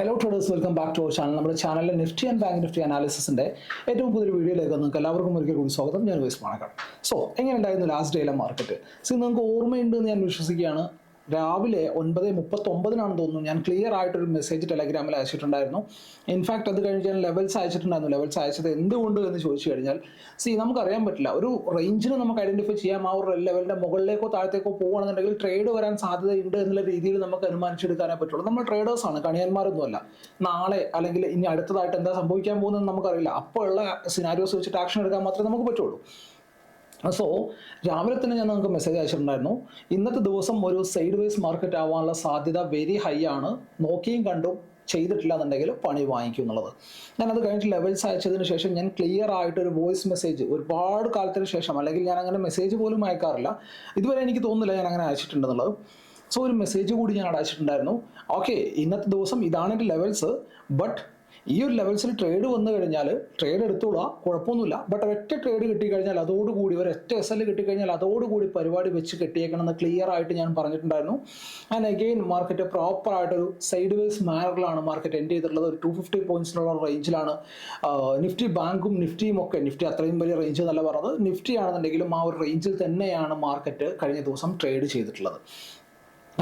Hello traders welcome back to our channel നമ്മുടെ ചാനലിലെ Nifty and bank Nifty അനാലിസിസിന്റെ ഏറ്റവും പുതിയ വീഡിയോയിലേക്ക് നിങ്ങൾക്ക് എല്ലാവർക്കും ഒരിക്കൽ കൂടി സ്വാഗതം. ഞാൻ വൈസ് പാണക്കാട് സോ എങ്ങനെ ഉണ്ടായിരുന്നു ലാസ്റ്റ് ഡേയിലെ മാർക്കറ്റ് സോ നിങ്ങൾക്ക് ഓർമ്മയുണ്ട് എന്ന് ഞാൻ വിശ്വസിക്കുകയാണ്. രാവിലെ ഒൻപത് മുപ്പത്തൊമ്പതിനാണെന്ന് തോന്നുന്നു. ഞാൻ ക്ലിയർ ആയിട്ടൊരു മെസ്സേജ് ടെലഗ്രാമിൽ അയച്ചിട്ടുണ്ടായിരുന്നു. ഇൻഫാക്ട് അത് കഴിഞ്ഞ് ഞാൻ ലെവൽസ് അയച്ചിട്ടുണ്ടായിരുന്നു. ലെവൽസ് അയച്ചത് എന്തുകൊണ്ട് എന്ന് ചോദിച്ചു കഴിഞ്ഞാൽ സി നമുക്കറിയാൻ പറ്റില്ല. ഒരു റേഞ്ചിന് നമുക്ക് ഐഡന്റിഫൈ ചെയ്യാം. ആ ഒരു ലെവലിന്റെ മുകളിലേക്കോ താഴത്തേക്കോ പോകുകയാണെന്നുണ്ടെങ്കിൽ ട്രേഡ് വരാൻ സാധ്യതയുണ്ട് എന്നുള്ള രീതിയിൽ നമുക്ക് അനുമാനിച്ചെടുക്കാനേ പറ്റുള്ളൂ. നമ്മൾ ട്രേഡേഴ്സ് ആണ് കണിയന്മാരൊന്നുമല്ല. നാളെ അല്ലെങ്കിൽ ഇനി അടുത്തതായിട്ട് എന്താ സംഭവിക്കാൻ പോകുന്നതെന്ന് നമുക്കറിയില്ല. അപ്പോൾ ഉള്ള സിനാരിയോസ് വെച്ചിട്ട് ആക്ഷൻ എടുക്കാൻ മാത്രമേ നമുക്ക് പറ്റുള്ളൂ. സോ രാവിലെ തന്നെ ഞാൻ നിങ്ങൾക്ക് മെസ്സേജ് അയച്ചിട്ടുണ്ടായിരുന്നു. ഇന്നത്തെ ദിവസം ഒരു സൈഡ് വേസ് മാർക്കറ്റ് ആവാനുള്ള സാധ്യത വെരി ഹൈ ആണ്. നോക്കിയും കണ്ടും ചെയ്തിട്ടില്ല എന്നുണ്ടെങ്കിൽ പണി വാങ്ങിക്കും എന്നുള്ളത്. ഞാനത് കഴിഞ്ഞിട്ട് ലെവൽസ് അയച്ചതിന് ശേഷം ഞാൻ ക്ലിയർ ആയിട്ട് ഒരു വോയിസ് മെസ്സേജ് ഒരുപാട് കാലത്തിന് ശേഷം അല്ലെങ്കിൽ ഞാൻ അങ്ങനെ മെസ്സേജ് പോലും അയക്കാറില്ല. ഇതുവരെ എനിക്ക് തോന്നുന്നില്ല ഞാൻ അങ്ങനെ അയച്ചിട്ടുണ്ടെന്നുള്ളത് സോ ഒരു മെസ്സേജ് കൂടി ഞാൻ അടച്ചിട്ടുണ്ടായിരുന്നു ഓക്കെ ഇന്നത്തെ ദിവസം ഇതാണ് എന്റെ ലെവൽസ് ബട്ട് ഈ ഒരു ലെവൽസിൽ ട്രേഡ് വന്നു കഴിഞ്ഞാൽ ട്രേഡ് എടുത്തോളാം കുഴപ്പമൊന്നുമില്ല. ബട്ട് ഒറ്റ ട്രേഡ് കിട്ടിക്കഴിഞ്ഞാൽ അതോടുകൂടി ഒരു ഒറ്റ എസ് എൽ കിട്ടിക്കഴിഞ്ഞാൽ അതോടുകൂടി പരിപാടി വെച്ച് കെട്ടിയേക്കണം എന്ന് ക്ലിയർ ആയിട്ട് ഞാൻ പറഞ്ഞിട്ടുണ്ടായിരുന്നു. ആൻഡ് അഗെയിൻ മാർക്കറ്റ് പ്രോപ്പർ ആയിട്ട് ഒരു സൈഡ് വേസ് മാനറിലാണ് മാർക്കറ്റ് എൻഡ് ചെയ്തിട്ടുള്ളത്. ഒരു ടു ഫിഫ്റ്റി പോയിന്റ്സിനുള്ള റേഞ്ചിലാണ് നിഫ്റ്റി ബാങ്കും നിഫ്റ്റിയും ഒക്കെ നിഫ്റ്റി അത്രയും വലിയ റേഞ്ച് എന്നല്ല പറഞ്ഞത്. നിഫ്റ്റി ആണെന്നുണ്ടെങ്കിലും ആ ഒരു റേഞ്ചിൽ തന്നെയാണ് മാർക്കറ്റ് കഴിഞ്ഞ ദിവസം ട്രേഡ് ചെയ്തിട്ടുള്ളത്.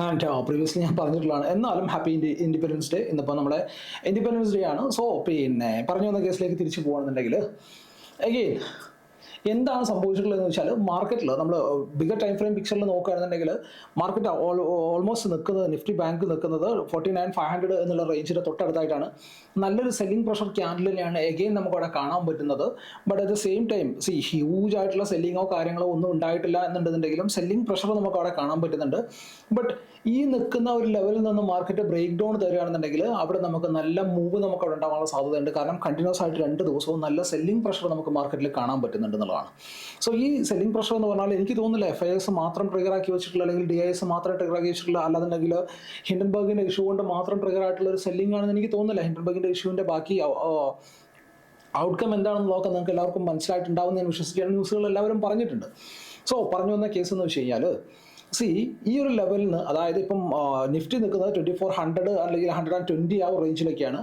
ആൻഡ് പ്രീവിയസ്ലി ഞാൻ പറഞ്ഞിട്ടുള്ളതാണ്. എന്നാലും ഹാപ്പി ഇൻഡി ഇൻഡിപെൻഡൻസ് ഡേ ഇന്നിപ്പോൾ നമ്മുടെ ഇൻഡിപെൻഡൻസ് ഡേ ആണ്. സോ പിന്നെ പറഞ്ഞു വന്ന കേസിലേക്ക് തിരിച്ചു പോകുകയാണെന്നുണ്ടെങ്കിൽ അഗെയിൻ എന്താണ് സംഭവിച്ചിട്ടുള്ളതെന്ന് വെച്ചാൽ മാർക്കറ്റിൽ നമ്മൾ ബിഗർ ടൈം ഫ്രെയിം പിക്ചറിൽ നോക്കുകയാണെന്നുണ്ടെങ്കിൽ മാർക്കറ്റ് ഓൾമോസ്റ്റ് നിൽക്കുന്നത് നിഫ്റ്റി ബാങ്ക് നിൽക്കുന്നത് ഫോർട്ടി നയൻ ഫൈവ് ഹൺഡ്രഡ് എന്നുള്ള റേഞ്ചിന്റെ തൊട്ടടുത്തായിട്ടാണ്. നല്ലൊരു സെല്ലിംഗ് പ്രഷർ ക്യാൻഡിലിനെയാണ് എഗെയിൻ നമുക്ക് അവിടെ കാണാൻ പറ്റുന്നത്. But at the same time see huge ആയിട്ടുള്ള സെല്ലിങ്ങോ കാര്യങ്ങളോ ഒന്നും ഉണ്ടായിട്ടില്ല എന്നുണ്ടെന്നുണ്ടെങ്കിലും സെല്ലിംഗ് പ്രഷർ നമുക്ക് അവിടെ കാണാൻ പറ്റുന്നുണ്ട്. ബട്ട് ഈ നിൽക്കുന്ന ഒരു ലെവലിൽ നിന്ന് മാർക്കറ്റ് ബ്രേക്ക് ഡൗൺ തരികയാണെന്നുണ്ടെങ്കിൽ അവിടെ നമുക്ക് നല്ല മൂവ് നമുക്ക് അവിടെ ഉണ്ടാവാനുള്ള സാധ്യതയുണ്ട്. കാരണം കണ്ടിന്യൂസ് ആയിട്ട് രണ്ട് ദിവസവും നല്ല സെല്ലിംഗ് പ്രഷർ നമുക്ക് മാർക്കറ്റിൽ കാണാൻ പറ്റുന്നുണ്ട് എന്നുള്ളതാണ്. സോ ഈ സെല്ലിംഗ് പ്രഷർ എന്ന് പറഞ്ഞാൽ എനിക്ക് തോന്നുന്നില്ല എഫ് ഐ എസ് മാത്രം ട്രിഗർ ആക്കി വെച്ചിട്ടുള്ള അല്ലെങ്കിൽ ഡി ഐ എസ് മാത്രം ട്രിഗർ ആക്കി വെച്ചിട്ടുള്ള അല്ലാന്നുണ്ടെങ്കിൽ ഹിൻഡൻബർഗിന്റെ ഇഷ്യൂ കൊണ്ട് മാത്രം ട്രിഗർ ആയിട്ടുള്ള ഒരു സെല്ലിംഗ് ആണെന്ന് എനിക്ക് തോന്നുന്നില്ല. ഹിൻഡൻബർഗിന്റെ ഇഷ്യൂവിന്റെ ബാക്കി ഔട്ട്കം എന്താണെന്ന് നോക്കാൻ നിങ്ങൾക്ക് എല്ലാവർക്കും മനസ്സിലായിട്ടുണ്ടാവും ഞാൻ വിശ്വസിക്കുകയാണ്. ന്യൂസുകൾ എല്ലാവരും പറഞ്ഞിട്ടുണ്ട്. സോ പറഞ്ഞു വന്ന കേസ് എന്ന് വെച്ച് കഴിഞ്ഞാൽ സി ഈ ഒരു ലെവലിൽ നിന്ന് അതായത് ഇപ്പം നിഫ്റ്റി നിൽക്കുന്നത് ട്വന്റി ഫോർ ഹൺഡ്രഡ് അല്ലെങ്കിൽ ഹൺഡ്രഡ് ആൻഡ് ട്വന്റി ആ റേഞ്ചിലൊക്കെയാണ്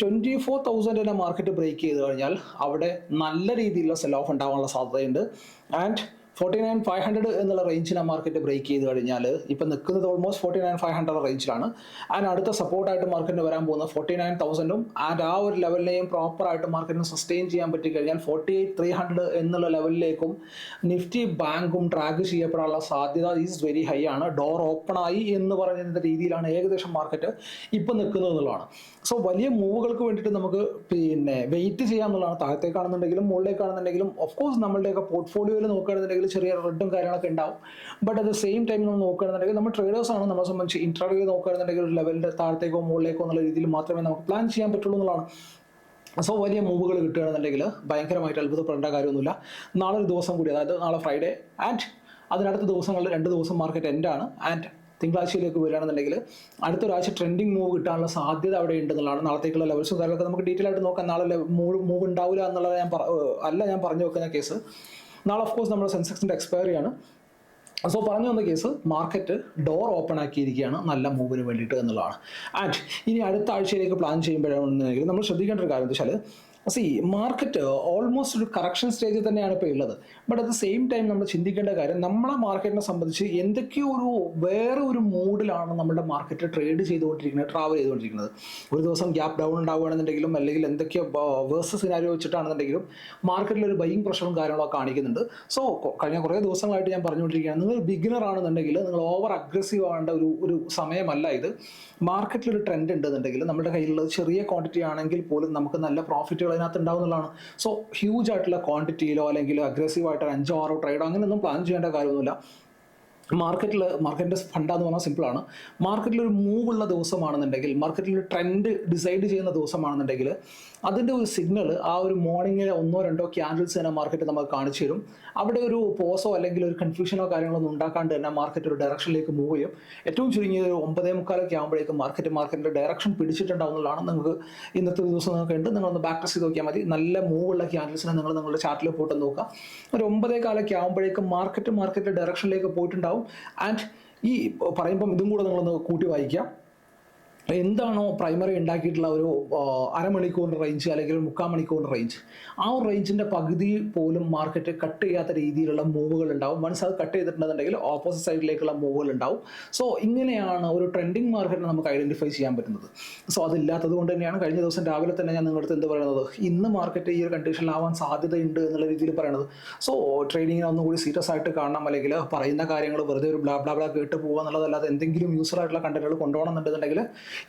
ട്വന്റി ഫോർ തൗസൻഡിനെ മാർക്കറ്റ് ബ്രേക്ക് ചെയ്ത് കഴിഞ്ഞാൽ അവിടെ നല്ല രീതിയിലുള്ള സെൽ ഓഫ് ഉണ്ടാവാനുള്ള സാധ്യതയുണ്ട്. And forty nine five hundred എന്നുള്ള റേഞ്ചിനെ മാർക്കറ്റ് ബ്രേക്ക് ചെയ്ത് കഴിഞ്ഞാൽ ഇപ്പം നിൽക്കുന്നത് almost forty nine five hundred റേഞ്ചിലാണ് ആൻഡ് അടുത്ത സപ്പോർട്ടായിട്ട് മാർക്കറ്റിന് വരാൻ പോകുന്ന ഫോർട്ടി നയൻ തൗസൻഡും ആൻഡ് ആ ഒരു ലെവലിനെയും പ്രോപ്പറായിട്ട് മാർക്കറ്റിന് സസ്റ്റെയിൻ ചെയ്യാൻ പറ്റി കഴിഞ്ഞാൽ ഫോർട്ടി എയ്റ്റ് ത്രീ ഹൺഡ്രഡ് എന്നുള്ള ലെവലിലേക്കും നിഫ്റ്റി ബാങ്കും ട്രാക്ക് ചെയ്യപ്പെടാനുള്ള സാധ്യത ഈസ് വെരി ഹൈ ആണ്. ഡോർ ഓപ്പൺ ആയി എന്ന് പറയുന്ന രീതിയിലാണ് ഏകദേശം മാർക്കറ്റ് ഇപ്പം നിൽക്കുന്നത് എന്നുള്ളതാണ്. സോ വലിയ മൂവുകൾക്ക് വേണ്ടിയിട്ട് നമുക്ക് പിന്നെ വെയിറ്റ് ചെയ്യാമെന്നുള്ളതാണ് താഴത്തേക്കാണെന്നുണ്ടെങ്കിലും മുകളിലേക്കാണെന്നുണ്ടെങ്കിലും ഓഫ് കോഴ്സ് നമ്മളുടെയൊക്കെ പോർട്ട്ഫോളിയോയിൽ നോക്കുകയാണെന്നുണ്ടെങ്കിൽ ചെറിയ റെഡും കാര്യങ്ങളൊക്കെ ഉണ്ടാവും. But at the same time നമ്മൾ നോക്കുകയാണെന്നുണ്ടെങ്കിൽ നമ്മൾ ട്രേഡേഴ്സ് ആണ് നമ്മളെ സംബന്ധിച്ച് ഇൻട്രാഡേ നോക്കുകയാണെന്നുണ്ടെങ്കിൽ ഒരു ലെവലിന്റെ താഴത്തേക്കോ മുകളിലേക്കോ എന്നുള്ള രീതിയിൽ മാത്രമേ നമുക്ക് പ്ലാൻ ചെയ്യാൻ പറ്റുള്ളൂ എന്നുള്ളതാണ്. സോ വലിയ മൂവുകൾ കിട്ടുകയാണെന്നുണ്ടെങ്കിൽ ഭയങ്കരമായിട്ട് അത്ഭുതപ്പെടേണ്ട കാര്യമൊന്നുമില്ല. നാളെ ഒരു ദിവസം കൂടി അതായത് നാളെ ഫ്രൈഡേ ആൻഡ് അതിനടുത്ത ദിവസങ്ങളിൽ രണ്ട് ദിവസം മാർക്കറ്റ് എൻഡാണ് ആൻഡ് തിങ്കളാഴ്ചയിലേക്ക് വരികയാണെന്നുണ്ടെങ്കിൽ അടുത്തൊരാഴ്ച ട്രെൻഡിങ് മൂവ് കിട്ടാനുള്ള സാധ്യത അവിടെ ഉണ്ടെന്നുള്ളതാണ് നാളത്തേക്കുള്ള ലെവൽസും കാര്യങ്ങളൊക്കെ നമുക്ക് ഡീറ്റെയിൽ ആയിട്ട് നോക്കാം. നാളെ മൂവ് മൂവ് ഉണ്ടാവില്ല എന്നുള്ളത് ഞാൻ അല്ല ഞാൻ പറഞ്ഞു വെക്കുന്ന കേസ് നാളെ ഓഫ് കോഴ്സ് നമ്മുടെ സെൻസെക്സിന്റെ എക്സ്പയറി ആണ്. സോ പറഞ്ഞു വന്ന കേസ് മാർക്കറ്റ് ഡോർ ഓപ്പൺ ആക്കിയിരിക്കുകയാണ്. നല്ല മൂവിന് വേണ്ടിയിട്ട് എന്നുള്ളതാണ്. ആൻഡ് ഇനി അടുത്ത ആഴ്ചയിലേക്ക് പ്ലാൻ ചെയ്യുമ്പോഴാണെന്നുണ്ടെങ്കിൽ നമ്മൾ ശ്രദ്ധിക്കേണ്ട ഒരു കാര്യം എന്താ വെച്ചാൽ സി മാർക്കറ്റ് ഓൾമോസ്റ്റ് ഒരു കറക്ഷൻ സ്റ്റേജിൽ തന്നെയാണ് ഇപ്പോൾ ഉള്ളത് but at the same time നമ്മൾ ചിന്തിക്കേണ്ട കാര്യം നമ്മളെ മാർക്കറ്റിനെ സംബന്ധിച്ച് എന്തൊക്കെയോ ഒരു വേറെ ഒരു മൂഡിലാണ് നമ്മുടെ മാർക്കറ്റ് ട്രേഡ് ചെയ്തുകൊണ്ടിരിക്കുന്നത് ട്രാവൽ ചെയ്തുകൊണ്ടിരിക്കുന്നത്. ഒരു ദിവസം ഗ്യാപ്പ് ഡൗൺ ഉണ്ടാവുകയാണെന്നുണ്ടെങ്കിലും അല്ലെങ്കിൽ എന്തൊക്കെയോ വേഴ്സസ് സിനാരി വെച്ചിട്ടാണെന്നുണ്ടെങ്കിലും മാർക്കറ്റിൽ ഒരു ബൈയിങ് പ്രഷറും കാര്യങ്ങളൊക്കെ കാണിക്കുന്നുണ്ട്. സോ കഴിഞ്ഞ കുറേ ദിവസങ്ങളായിട്ട് ഞാൻ പറഞ്ഞുകൊണ്ടിരിക്കുകയാണ്. നിങ്ങൾ ബിഗിനർ ആണെന്നുണ്ടെങ്കിൽ നിങ്ങൾ ഓവർ അഗ്രസീവ് ആവേണ്ട ഒരു ഒരു സമയമല്ല ഇത്. മാർക്കറ്റിൽ ഒരു ട്രെൻഡ് ഉണ്ടെന്നുണ്ടെങ്കിൽ നമ്മുടെ കയ്യിലുള്ളത് ചെറിയ ക്വാണ്ടിറ്റി ആണെങ്കിൽ പോലും നമുക്ക് നല്ല പ്രോഫിറ്റുകൾ അതിനകത്ത് ഉണ്ടാവുന്നതാണ് സോ ഹ്യൂജ് ആയിട്ടുള്ള ക്വാണ്ടിറ്റിയിലോ അല്ലെങ്കിൽ അഗ്രസീവ് ആയിട്ട് അഞ്ചോ ആറോ ട്രേഡോ അങ്ങനെയൊന്നും പ്ലാൻ ചെയ്യേണ്ട കാര്യമൊന്നുമില്ല. മാർക്കറ്റിൽ മാർക്കറ്റിന്റെ ഫണ്ടാന്ന് പറഞ്ഞാൽ സിമ്പിളാണ് മാർക്കറ്റിൽ ഒരു മൂവ് ഉള്ള ദിവസമാണെന്നുണ്ടെങ്കിൽ മാർക്കറ്റിൽ ഒരു ട്രെൻഡ് ഡിസൈഡ് ചെയ്യുന്ന ദിവസമാണെന്നുണ്ടെങ്കിൽ അതിന്റെ ഒരു സിഗ്നൽ ആ ഒരു മോർണിംഗിലെ ഒന്നോ രണ്ടോ ക്യാൻഡിൽസ് തന്നെ മാർക്കറ്റ് നമുക്ക് കാണിച്ചു തരും. അവിടെ ഒരു പോസോ അല്ലെങ്കിൽ ഒരു കൺഫ്യൂഷനോ കാര്യങ്ങളൊന്നും ഉണ്ടാക്കാണ്ട് തന്നെ മാർക്കറ്റ് ഒരു ഡയറക്ഷനിലേക്ക് മൂവ് ചെയ്യും. ഏറ്റവും ചുരുങ്ങിയ ഒരു ഒമ്പതേ മുക്കാലൊക്കെ ആകുമ്പോഴേക്കും മാർക്കറ്റ് മാർക്കറ്റിന്റെ ഡയറക്ഷൻ പിടിച്ചിട്ടുണ്ടാവുന്നതാണ് നിങ്ങൾക്ക് ഇന്നത്തെ ദിവസം നിങ്ങൾക്ക് ഉണ്ട് നിങ്ങളൊന്ന് ബാക്ക് ടെസ്റ്റ് ചെയ്ത് നോക്കിയാൽ മതി. നല്ല മൂവ് ഉള്ള ക്യാൻഡിൽസിനെ നിങ്ങൾ നിങ്ങളുടെ ചാർട്ടിൽ പോയിട്ട് നോക്കുക. ഒരു ഒമ്പതേ കാലൊക്കെ ആകുമ്പോഴേക്കും മാർക്കറ്റ് മാർക്കറ്റിന്റെ ഡയറക്ഷനിലേക്ക് പോയിട്ടുണ്ടാവും. ആൻഡ് ഈ പറയുമ്പം ഇതും കൂടെ നിങ്ങളൊന്ന് കൂട്ടി വായിക്കാം. എന്താണോ പ്രൈമറി ഉണ്ടാക്കിയിട്ടുള്ള ഒരു അരമണിക്കൂറിന്റെ റേഞ്ച് അല്ലെങ്കിൽ മുക്കാൽ മണിക്കൂറിന്റെ റേഞ്ച് ആ റേഞ്ചിന്റെ പകുതി പോലും മാർക്കറ്റ് കട്ട് ചെയ്യാത്ത രീതിയിലുള്ള മൂവുകൾ ഉണ്ടാവും. വൺസ് അത് കട്ട് ചെയ്തിട്ടുണ്ടെന്നുണ്ടെങ്കിൽ ഓപ്പോസിറ്റ് സൈഡിലേക്കുള്ള മൂവുകൾ ഉണ്ടാവും. സോ ഇങ്ങനെയാണ് ഒരു ട്രെൻഡിങ് മാർക്കറ്റിനെ നമുക്ക് ഐഡന്റിഫൈ ചെയ്യാൻ പറ്റുന്നത്. സോ അതില്ലാത്തത് കൊണ്ട് തന്നെയാണ് കഴിഞ്ഞ ദിവസം രാവിലെ തന്നെ ഞാൻ നിങ്ങളുടെ അടുത്ത് എന്ത് പറയുന്നത്? ഇന്ന് മാർക്കറ്റ് ഈ ഒരു കണ്ടീഷനിലാവാൻ സാധ്യതയുണ്ട് എന്നുള്ള രീതിയിൽ പറയുന്നത്. സോ ട്രേഡിങ്ങിനെ ഒന്നുകൂടി സീരിയസ് ആയിട്ട് കാണണം അല്ലെങ്കിൽ പറയുന്ന കാര്യങ്ങൾ വെറുതെ ഒരു ബ്ലാ ബ്ലാ ബ്ലാ കേട്ട് പോകുക എന്നുള്ളതല്ലാതെ എന്തെങ്കിലും യൂസർ ആയിട്ടുള്ള കണ്ടന്റുകൾ കൊണ്ടുപോകണം എന്നുണ്ടെന്നുണ്ടെങ്കിൽ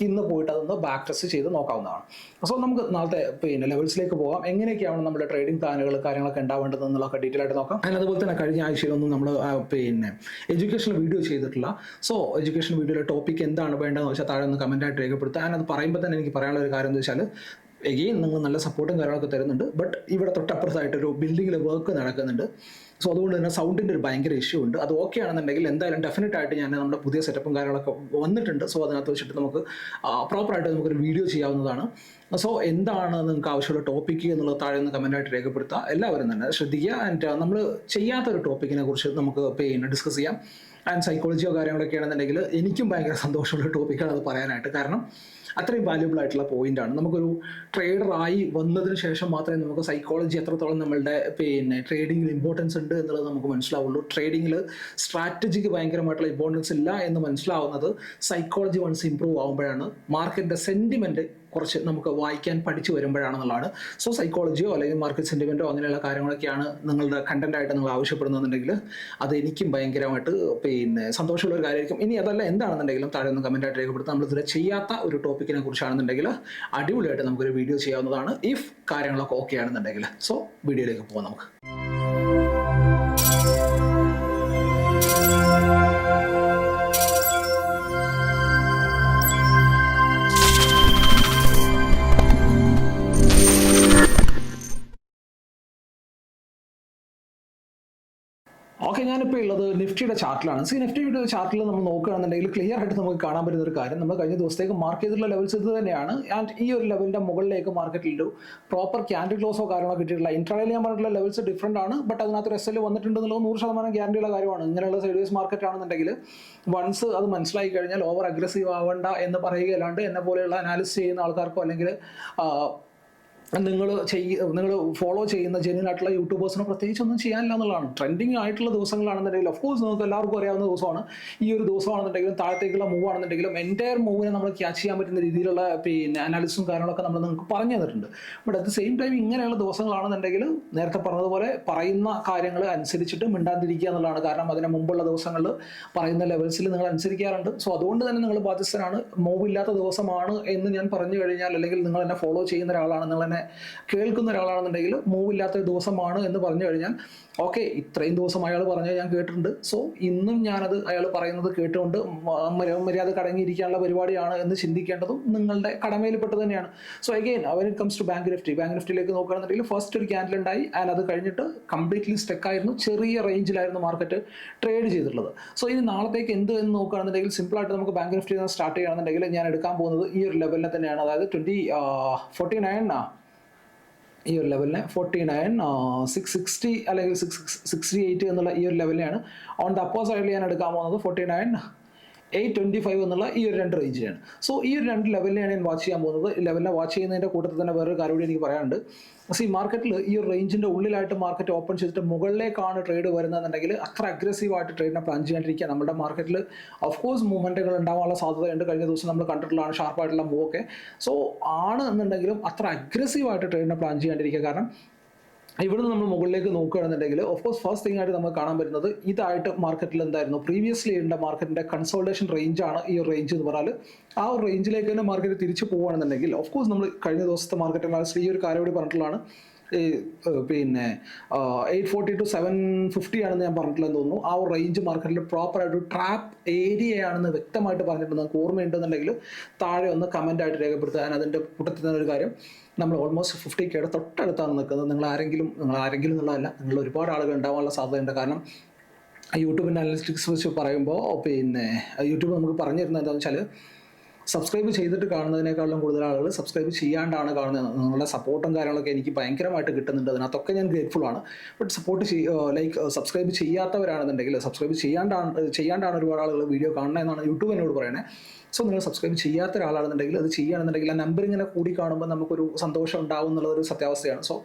ഇന്ന് പോയിട്ട് അതൊന്ന് ബാക്ക് ടെസ്റ്റ് ചെയ്ത് നോക്കാവുന്നതാണ്. സോ നമുക്ക് നാളത്തെ പിന്നെ ലെവൽസിലേക്ക് പോകാം. എങ്ങനെയൊക്കെയാണ് നമ്മുടെ ട്രേഡിംഗ് പ്ലാനുകൾ കാര്യങ്ങളൊക്കെ ഉണ്ടാവേണ്ടത് എന്നുള്ളതൊക്കെ ഡീറ്റെയിൽ ആയിട്ട് നോക്കാം. അതിന് അതുപോലെ തന്നെ കഴിഞ്ഞ ആഴ്ചയിലൊന്നും നമ്മൾ പിന്നെ എഡ്യൂക്കേഷണൽ വീഡിയോ ചെയ്തിട്ടില്ല. സോ എഡ്യൂക്കേഷൻ വീഡിയോയിലെ ടോപ്പിക് എന്താണ് വേണ്ടതെന്ന് വെച്ചാൽ താഴെ ഒന്ന് കമന്റായിട്ട് രേഖപ്പെടുത്തുക. ഞാനത് പറയുമ്പോൾ തന്നെ എനിക്ക് പറയാനുള്ള ഒരു കാര്യം എന്ന് വെച്ചാൽ എഗെയിൻ നിങ്ങൾ നല്ല സപ്പോർട്ടും കാര്യങ്ങളൊക്കെ തരുന്നുണ്ട്. ബട്ട് ഇവിടെ തൊട്ടപ്പുറത്തായിട്ട് ഒരു ബിൽഡിങ്ങിൽ വർക്ക് നടക്കുന്നുണ്ട്. സോ അതുകൊണ്ട് തന്നെ സൗണ്ടിന്റെ ഒരു ഭയങ്കര ഇഷ്യൂ ഉണ്ട്. അത് ഓക്കെ ആണെന്നുണ്ടെങ്കിൽ എന്തായാലും ഡെഫിനറ്റ് ആയിട്ട് ഞാൻ നമ്മുടെ പുതിയ സെറ്റപ്പും കാര്യങ്ങളൊക്കെ വന്നിട്ടുണ്ട്. സോ അതിനകത്ത് വെച്ചിട്ട് നമുക്ക് പ്രോപ്പറായിട്ട് നമുക്കൊരു വീഡിയോ ചെയ്യാവുന്നതാണ്. സോ എന്താണ് നിങ്ങൾക്ക് ആവശ്യമുള്ള ടോപ്പിക്ക് എന്നുള്ളത് താഴെ നിന്ന് കമന്റായിട്ട് രേഖപ്പെടുത്തുക എല്ലാവരും തന്നെ ശ്രദ്ധിക്കുക. ആൻഡ് നമ്മൾ ചെയ്യാത്തൊരു ടോപ്പിക്കിനെ കുറിച്ച് നമുക്ക് പിന്നെ ഡിസ്കസ് ചെയ്യാം. ആൻഡ് സൈക്കോളജിയോ കാര്യങ്ങളൊക്കെ ആണെന്നുണ്ടെങ്കിൽ എനിക്കും ഭയങ്കര സന്തോഷമുള്ള ടോപ്പിക്കാണ് അത് പറയാനായിട്ട്. കാരണം അത്രയും വാല്യുബിൾ ആയിട്ടുള്ള പോയിന്റ് ആണ്. നമുക്കൊരു ആയി വന്നതിന് ശേഷം മാത്രമേ നമുക്ക് സൈക്കോളജി എത്രത്തോളം നമ്മളുടെ പിന്നെ ട്രേഡിങ്ങിൽ ഇമ്പോർട്ടൻസ് ഉണ്ട് എന്നുള്ളത് നമുക്ക് മനസ്സിലാവുള്ളൂ. ട്രേഡിങ്ങിൽ സ്ട്രാറ്റജിക്ക് ഭയങ്കരമായിട്ടുള്ള ഇമ്പോർട്ടൻസ് ഇല്ല എന്ന് മനസ്സിലാവുന്നത് സൈക്കോളജി വൺസ് ഇമ്പ്രൂവ് ആകുമ്പോഴാണ് മാർക്കറ്റിന്റെ സെന്റിമെന്റ് കുറച്ച് നമുക്ക് വായിക്കാൻ പഠിച്ചു വരുമ്പോഴാണെന്നുള്ളതാണ്. സോ സൈക്കോളജിയോ അല്ലെങ്കിൽ മാർക്കറ്റ് സെന്റിമെന്റോ അങ്ങനെയുള്ള കാര്യങ്ങളൊക്കെയാണ് നിങ്ങളുടെ കണ്ടന്റ് ആയിട്ട് നിങ്ങൾ ആവശ്യപ്പെടുന്നുണ്ടെങ്കിൽ അത് എനിക്കും ഭയങ്കരമായിട്ട് പിന്നെ സന്തോഷമുള്ള ഒരു കാര്യമായിരിക്കും. ഇനി അതല്ല എന്താണെന്നുണ്ടെങ്കിലും താഴെ ഒന്ന് കമന്റ് ആയിട്ട് രേഖപ്പെടുത്താം നമ്മൾ ഇതുവരെ ചെയ്യാത്ത ഒരു ടോപ്പിക്കിനെ കുറിച്ചാണെന്നുണ്ടെങ്കിൽ അടിപൊളിയായിട്ട് നമുക്കൊരു വീഡിയോ ചെയ്യാവുന്നതാണ് ഇഫ് കാര്യങ്ങളൊക്കെ ഓക്കെ ആണെന്നുണ്ടെങ്കിൽ. സോ വീഡിയോയിലേക്ക് പോകാം നമുക്ക്. ഓക്കെ ഞാനിപ്പോൾ ഉള്ളത് നിഫ്റ്റിയുടെ ചാർട്ടിലാണ്. സി നിഫ്റ്റിയുടെ ചാർട്ടിൽ നമ്മൾ നോക്കുകയാണെന്നുണ്ടെങ്കിൽ ക്ലിയർ ആയിട്ട് നമുക്ക് കാണാൻ പറ്റുന്ന ഒരു കാര്യം നമ്മൾ കഴിഞ്ഞ ദിവസത്തേക്ക് മാർക്ക് ചെയ്തിട്ടുള്ള ലെവൽസ് ഇത് തന്നെയാണ്. ആൻഡ് ഈ ഒരു ലെവലിന്റെ മുകളിലേക്ക് മാർക്കറ്റിൽ ഒരു പ്രോപ്പർ ക്യാൻഡിൽ ക്ലോസോ കാര്യങ്ങളോ കിട്ടിയിട്ടില്ല. ഇൻട്രാഡേയിൽ ഞാൻ പറഞ്ഞിട്ടുള്ള ലെവൽസ് ഡിഫറെന്റ് ആണ്. ബട്ട് അതിനകത്ത് ഒരു എസ് എൽ വന്നിട്ടുണ്ട് എന്നുള്ളത് നൂറ് ശതമാനം ഗ്യാരണ്ടിയുള്ള കാര്യമാണ്. ഇങ്ങനെയുള്ള സൈഡ്വേസ് മാർക്കറ്റ് ആണെന്നുണ്ടെങ്കിൽ വൺസ് അത് മനസ്സിലാക്കി കഴിഞ്ഞാൽ ഓവർ അഗ്രസീവ് ആവേണ്ട എന്ന് പറയുകയല്ലാണ്ട് എന്നെ പോലെയുള്ള അനാലിസിസ് ചെയ്യുന്ന ആൾക്കാർക്കോ അല്ലെങ്കിൽ നിങ്ങൾ ചെയ്യ നിങ്ങൾ ഫോളോ ചെയ്യുന്ന ജെന്യൻ ആയിട്ടുള്ള യൂട്യൂബേഴ്സിന് പ്രത്യേകിച്ച് ഒന്നും ചെയ്യാനില്ല എന്നുള്ളതാണ് ട്രെൻഡിങ് ആയിട്ടുള്ള ദിവസങ്ങളാണെന്നുണ്ടെങ്കിൽ ഓഫ് കോഴ്സ് നിങ്ങൾക്ക് എല്ലാവർക്കും അറിയാവുന്ന ദിവസമാണ്. ഈ ഒരു ദിവസമാണെന്നുണ്ടെങ്കിലും താഴത്തേക്കുള്ള മൂവ് ആണെന്നുണ്ടെങ്കിലും എന്റയർ മൂവിനെ നമ്മൾ ക്യാച്ച് ചെയ്യാൻ പറ്റുന്ന രീതിയിലുള്ള പിന്നെ അനാലിസും കാര്യങ്ങളൊക്കെ നമ്മൾ നിങ്ങൾക്ക് പറഞ്ഞു തന്നിട്ടുണ്ട്. But at the same time ഇങ്ങനെയുള്ള ദിവസങ്ങളാണെന്നുണ്ടെങ്കിൽ നേരത്തെ പറഞ്ഞതുപോലെ പറയുന്ന കാര്യങ്ങൾ അനുസരിച്ചിട്ട് മിണ്ടാതിരിക്കുക എന്നുള്ളതാണ്. കാരണം അതിന് മുമ്പുള്ള ദിവസങ്ങളിൽ പറയുന്ന ലെവൽസിൽ നിങ്ങൾ അനുസരിക്കാറുണ്ട്. സോ അതുകൊണ്ട് തന്നെ നിങ്ങൾ ബാധ്യസ്ഥനാണ്. മൂവ് ഇല്ലാത്ത ദിവസമാണ് എന്ന് ഞാൻ പറഞ്ഞു കഴിഞ്ഞാൽ അല്ലെങ്കിൽ നിങ്ങൾ എന്നെ ഫോളോ ചെയ്യുന്ന ഒരാളാണ് നിങ്ങൾ എന്നെ കേൾക്കുന്ന ഒരാളാണെന്നുണ്ടെങ്കിൽ മൂവ് ഇല്ലാത്ത ഒരു ദിവസമാണ് എന്ന് പറഞ്ഞു കഴിഞ്ഞാൽ ഓക്കെ ഇത്രയും ദിവസം അയാൾ പറഞ്ഞത് ഞാൻ കേട്ടിട്ടുണ്ട്. സോ ഇന്നും ഞാനത് അയാൾ പറയുന്നത് കേട്ടുകൊണ്ട് മര്യാദ കടങ്ങിയിരിക്കാനുള്ള പരിപാടിയാണ് എന്ന് ചിന്തിക്കേണ്ടതും നിങ്ങളുടെ കടമയിൽപ്പെട്ട് തന്നെയാണ്. So again our comes to bank Nifty bank നിഫ്റ്റിയിലേക്ക് നോക്കുകയാണെന്നുണ്ടെങ്കിൽ ഫസ്റ്റ് ഒരു ക്യാൻഡിൽ ഉണ്ടായി. ആൻഡ് അത് കഴിഞ്ഞിട്ട് കംപ്ലീറ്റ്ലി സ്റ്റക്ക് ആയിരുന്നു. ചെറിയ റേഞ്ചിലായിരുന്നു മാർക്കറ്റ് ട്രേഡ് ചെയ്തിട്ടുള്ളത്. സോ ഇനി നാളത്തേക്ക് എന്ത് എന്ന് നോക്കുകയാണെന്നുണ്ടെങ്കിൽ സിമ്പിളായിട്ട് നമുക്ക് ബാങ്ക് നിഫ്റ്റി സ്റ്റാർട്ട് ചെയ്യുകയാണെന്നുണ്ടെങ്കിൽ ഞാൻ എടുക്കാൻ പോകുന്നത് ഈ ഒരു ലെവലിനെ തന്നെയാണ്. അതായത് ട്വന്റി ഫോർട്ടി നയൻ ഈ ഒരു ലെവലിനെ ഫോർട്ടി നയൻ സിക്സ് സിക്സ്റ്റി അല്ലെങ്കിൽ സിക്സ് സിക്സ്റ്റി എയ്റ്റ് എന്നുള്ള ഈ ഒരു ലെവലിനെയാണ് ഓൺ ദ അപ്പോ സൈഡിൽ ഞാൻ എടുക്കാൻ പോകുന്നത് forty nine eight twenty five എന്നുള്ള ഈ ഒരു രണ്ട് റേഞ്ചിലാണ് സോ ഈ ഒരു രണ്ട് ലെവലിനെയാണ് ഞാൻ വാച്ച് ചെയ്യാൻ പോകുന്നത്. ലെവലിനെ വാച്ച് ചെയ്യുന്നതിന്റെ കൂട്ടത്തിൽ തന്നെ വേറൊരു കാര്യം കൂടി എനിക്ക് പറയാനുണ്ട്. ഈ മാർക്കറ്റിൽ ഈ ഒരു റേഞ്ചിന്റെ ഉള്ളിലായിട്ട് മാർക്കറ്റ് ഓപ്പൺ ചെയ്തിട്ട് മുകളിലേക്കാണ് ട്രേഡ് വരുന്നതെന്നുണ്ടെങ്കിൽ അത്ര അഗ്രസീവായിട്ട് ട്രേഡിനെ പ്ലാൻ ചെയ്യാണ്ടിരിക്കുക. നമ്മുടെ മാർക്കറ്റിൽ ഓഫ് കോഴ്സ് മൂവ്മെന്റുകൾ ഉണ്ടാവാനുള്ള സാധ്യതയുണ്ട്. കഴിഞ്ഞ ദിവസം നമ്മൾ കണ്ടിട്ടുള്ളതാണ് ഷാർപ്പായിട്ടുള്ള മൂവൊക്കെ സോ ആണ് എന്നുണ്ടെങ്കിലും അത്ര അഗ്രസീവായിട്ട് ട്രേഡിനെ പ്ലാൻ ചെയ്യാണ്ടിരിക്കുക. കാരണം ഇവിടുന്ന് നമ്മൾ മുകളിലേക്ക് നോക്കുകയാണെന്നുണ്ടെങ്കിൽ ഓഫ് കോഴ്സ് ഫസ്റ്റ് തിങ് ആയിട്ട് നമുക്ക് കാണാൻ പറ്റുന്നത് ഇതായിട്ട് മാർക്കറ്റിൽ എന്തായിരുന്നു? പ്രീവിയസ്ലി ഉണ്ട മാർക്കറ്റിന്റെ കൺസോൾട്ടേഷൻ റേഞ്ച് ആണ് ഈ റേഞ്ച് എന്ന് പറഞ്ഞാൽ ആ ഒരു റേഞ്ചിലേക്ക് തന്നെ മാർക്കറ്റ് തിരിച്ചു പോകുകയാണെന്നുണ്ടെങ്കിൽ ഓഫ് കോഴ്സ് നമ്മൾ കഴിഞ്ഞ ദിവസത്തെ മാർക്കറ്റ് അനാലിസിൽ ഈ ഒരു കാര്യം കൂടി പറഞ്ഞിട്ടുള്ളതാണ്. പിന്നെ eight forty two seven fifty ആണെന്ന് ഞാൻ പറഞ്ഞിട്ടില്ലെന്ന് തോന്നുന്നു. ആ ഒരു റേഞ്ച് മാർക്കറ്റിൽ പ്രോപ്പർ ആയിട്ട് ട്രാപ്പ് ഏരിയയാണെന്ന് വ്യക്തമായിട്ട് പറഞ്ഞിട്ട് നമുക്ക് ഓർമ്മയുണ്ടെന്നുണ്ടെങ്കിൽ താഴെ ഒന്ന് കമന്റ് ആയിട്ട് രേഖപ്പെടുത്തുക. ഞാൻ അതിന്റെ കൂട്ടത്തിൽ തന്നെ ഒരു കാര്യം നമ്മൾ ഓൾമോസ്റ്റ് ഫിഫ്റ്റി കെയുടെ തൊട്ടടുത്താണ് നിൽക്കുന്നത്. നിങ്ങൾ ആരെങ്കിലും നിങ്ങൾ ആരെങ്കിലും എന്നുള്ളതല്ല നിങ്ങൾ ഒരുപാട് ആളുകൾ ഉണ്ടാവാനുള്ള സാധ്യതയുണ്ട്. കാരണം യൂട്യൂബിന്റെ അനലിറ്റിക്സ് വെച്ച് പറയുമ്പോൾ പിന്നെ യൂട്യൂബ് നമുക്ക് പറഞ്ഞു തരുന്നത് എന്താണെന്ന് വെച്ചാൽ സബ്സ്ക്രൈബ് ചെയ്തിട്ട് കാണുന്നതിനേക്കാളും കൂടുതൽ ആളുകൾ സബ്സ്ക്രൈബ് ചെയ്യാണ്ടാണ് കാണുന്നത്. നിങ്ങളുടെ സപ്പോർട്ടും കാര്യങ്ങളൊക്കെ എനിക്ക് ഭയങ്കരമായിട്ട് കിട്ടുന്നുണ്ട്. അതിനകത്തൊക്കെ ഞാൻ ഗ്രേറ്റ്ഫുൾ ആണ്. ബട്ട് സപ്പോർട്ട് ലൈക്ക് സബ്സ്ക്രൈബ് ചെയ്യാത്തവരാണെന്നുണ്ടെങ്കിൽ സബ്സ്ക്രൈബ് ചെയ്യാണ്ടാണ് ചെയ്യാണ്ടാണ് ഒരുപാട് ആളുകൾ വീഡിയോ കാണുന്നത് എന്നാണ് യൂട്യൂബ് എന്നോട് പറയണേ. സോ നിങ്ങൾ സബ്സ്ക്രൈബ് ചെയ്യാത്ത ഒരാളാണെന്നുണ്ടെങ്കിൽ അത് ചെയ്യുകയാണെന്നുണ്ടെങ്കിൽ ആ നമ്പർ ഇങ്ങനെ കൂടി കാണുമ്പോൾ നമുക്കൊരു സന്തോഷം ഉണ്ടാവും എന്നുള്ളതൊരു സത്യാവസ്ഥയാണ്. സോ